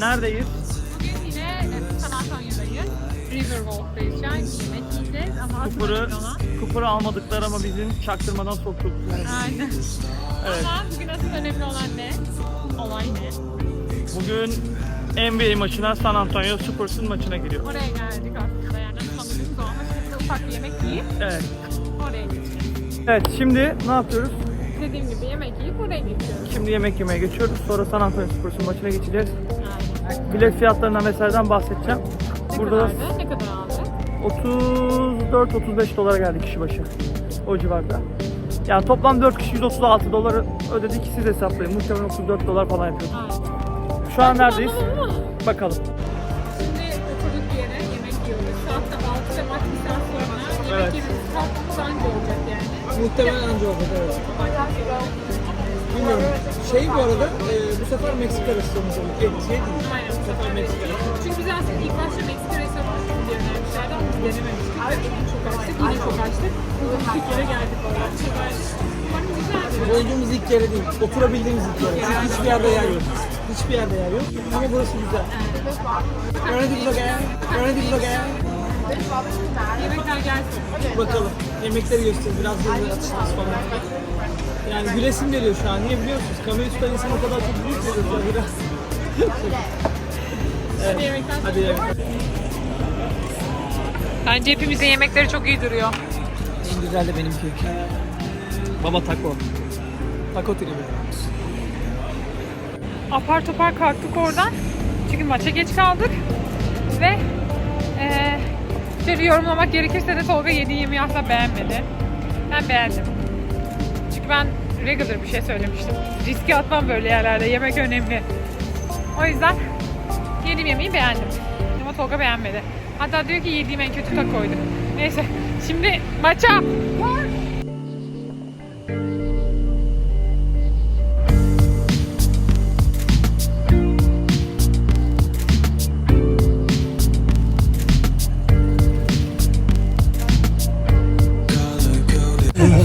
Neredeyiz? Bugün yine e, San Antonio'dayız. Riverwalk'tayız. Yani yemek ama Kupuru, hatırlamıyorum kupuru almadıklar ama bizim çaktırmadan soktuk. Aynen. Evet. Ama bugün asıl önemli olan ne? Olay ne? Bugün NBA maçına San Antonio Spurs'un maçına giriyor. Oraya geldik aslında yani tanıdık da ama ufak bir yemek yiyip Evet. oraya geçeceğiz. Evet şimdi ne yapıyoruz? Dediğim gibi yemek yiyip oraya geçiyoruz. Şimdi yemek yemeye geçiyoruz. Sonra San Antonio Spurs'un maçına geçeceğiz. Bilet fiyatlarından vesaireden bahsedeceğim. Ne Burada da kadardı? Ne kadar aldık? 34-35 dolara geldi kişi başı. O civarda. Yani toplam 4 kişi 136 doları ödedik. Siz hesaplayın. Muhtemelen 34 dolar falan yapıyor. Aynen. Şu an neredeyiz? Bakalım. Şimdi oturduk bir yere yemek yiyoruz. Saat de 6'da maç bir saat sonra yemek Evet. yememiz kalkmamız anca olacak yani. Muhtemelen anca olacak evet. Bilmiyorum. Şey bu arada e, bu sefer Meksika restoranı oldu. Et şey değil. Aynen. Bu sefer Meksika. Çünkü biz aslında ilk başta Meksika restoranı diye önermişlerdi ama biz denememiştik. Ve yine çok açtık, yine çok açtık. İlk yere geldik valla. Umarım güzeldir. Olduğumuz ilk yere değil. Oturabildiğimiz ilk yere. Çünkü hiçbir yerde yer yok. Hiçbir yerde yer yok. Ama burası güzel. Öğrendik bakayım. Öğrendik bakayım. Yemekler gelsin. Bakalım. Yemekleri göster. Biraz hızlı atışlarız falan. Yani gülesim geliyor şu an. Niye biliyor musunuz? Kamera tutan insan o kadar çok büyük geliyor. Biraz. Hadi yemekler. Hadi yemek. Bence hepimizin yemekleri çok iyi duruyor. En güzel de benimki. Baba taco. Taco tribi. Apar topar kalktık oradan. Çünkü maça geç kaldık. Ve eee şöyle yorumlamak gerekirse de Tolga yediği yemeği asla beğenmedi. Ben beğendim. Çünkü ben regular bir şey söylemiştim. Riske atmam böyle yerlerde. Yemek önemli. O yüzden yediğim yemeği beğendim. Ama Tolga beğenmedi. Hatta diyor ki yediğim en kötü takoydu. Neyse. Şimdi maça.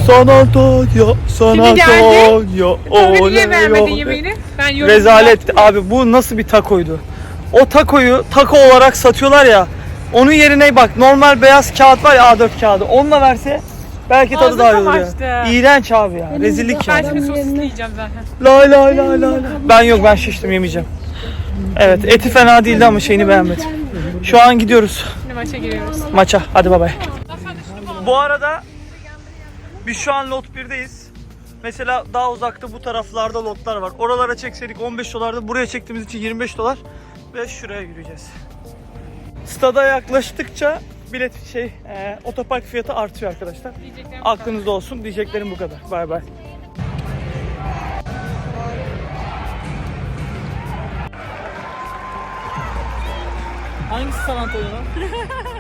San Antonio, San Kimi geldi? Antonio. Tolga niye oley, beğenmedin oley. yemeğini? Ben yorum Rezalet abi bu nasıl bir takoydu? O takoyu tako olarak satıyorlar ya. Onun yerine bak normal beyaz kağıt var ya A4 kağıdı. Onunla verse belki tadı Ağzım daha iyi olur kamaştı. ya. İğrenç abi ya. Rezillik Ben yani. şimdi sosisli yiyeceğim zaten. Lay lay lay lay. lay. Ben yok ben şiştim yemeyeceğim. Evet eti fena değildi ama şeyini beğenmedim. Şu an gidiyoruz Şimdi maça giriyoruz. maça. Hadi bay bay. Bu arada biz şu an lot 1'deyiz. Mesela daha uzakta bu taraflarda lotlar var. Oralara çekseydik 15 dolardı. Buraya çektiğimiz için 25 dolar. Ve şuraya yürüyeceğiz. Stada yaklaştıkça bilet şey e, otopark fiyatı artıyor arkadaşlar. Aklınızda olsun. Diyeceklerim bu kadar. Bay bay. Hangisi San Antonio?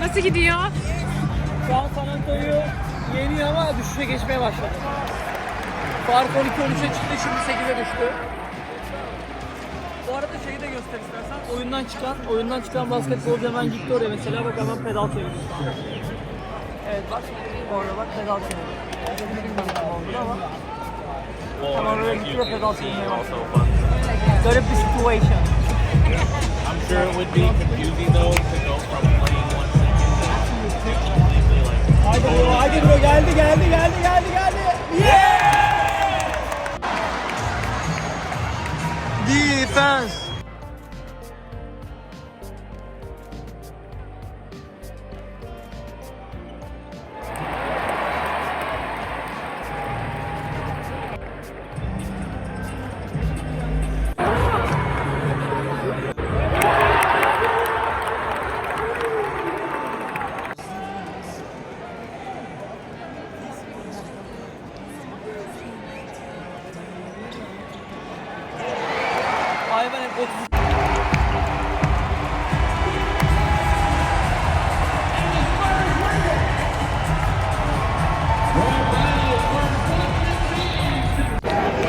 Nasıl gidiyor? Şu an San Antonio yeniyor ama düşüşe geçmeye başladı. Fark 12-13'e çıktı şimdi 8'e düştü. Arada şeyi de göster istersen. Oyundan çıkan, oyundan çıkan basketbolcu hemen gitti oraya mesela bak hemen pedal çeviriyor. Evet bak orada bak pedal çeviriyor. Bilmiyorum tam oldu ama hemen oraya gitti ve pedal çevirmeye başladı. Garip bir situation. I'm sure it would be confusing though to go from playing one section to completely like Haydi bro, haydi bro geldi geldi geldi geldi geldi.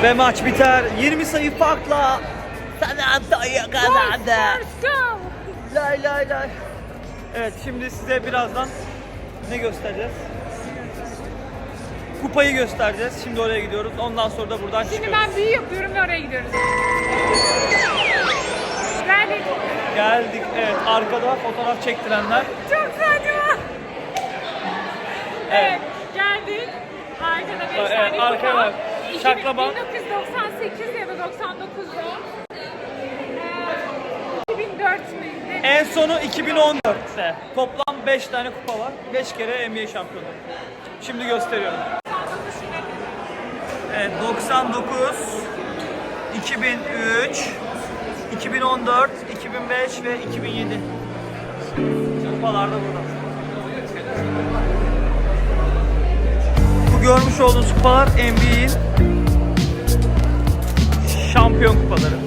Ve maç biter. 20 sayı farkla San Antonio kazandı. Lay lay lay. Evet şimdi size birazdan ne göstereceğiz? Kupayı göstereceğiz. Şimdi oraya gidiyoruz. Ondan sonra da buradan Şimdi çıkıyoruz. ben büyü yapıyorum ve oraya gidiyoruz. Geldik. Geldik. Evet arkada fotoğraf çektirenler. Çok saçma. Evet, geldik. Arkada 5 Evet, tane kupa. bak. Şaklama. 1998 ya da 99'da. Ee, 2004 müydü? En sonu 2014'te. Toplam 5 tane kupa var. 5 kere NBA şampiyonu. Şimdi gösteriyorum. Evet 99 2003 2014 2005 ve 2007 kupalar da burada. Görmüş olduğunuz kupalar NBA'in şampiyon kupaları.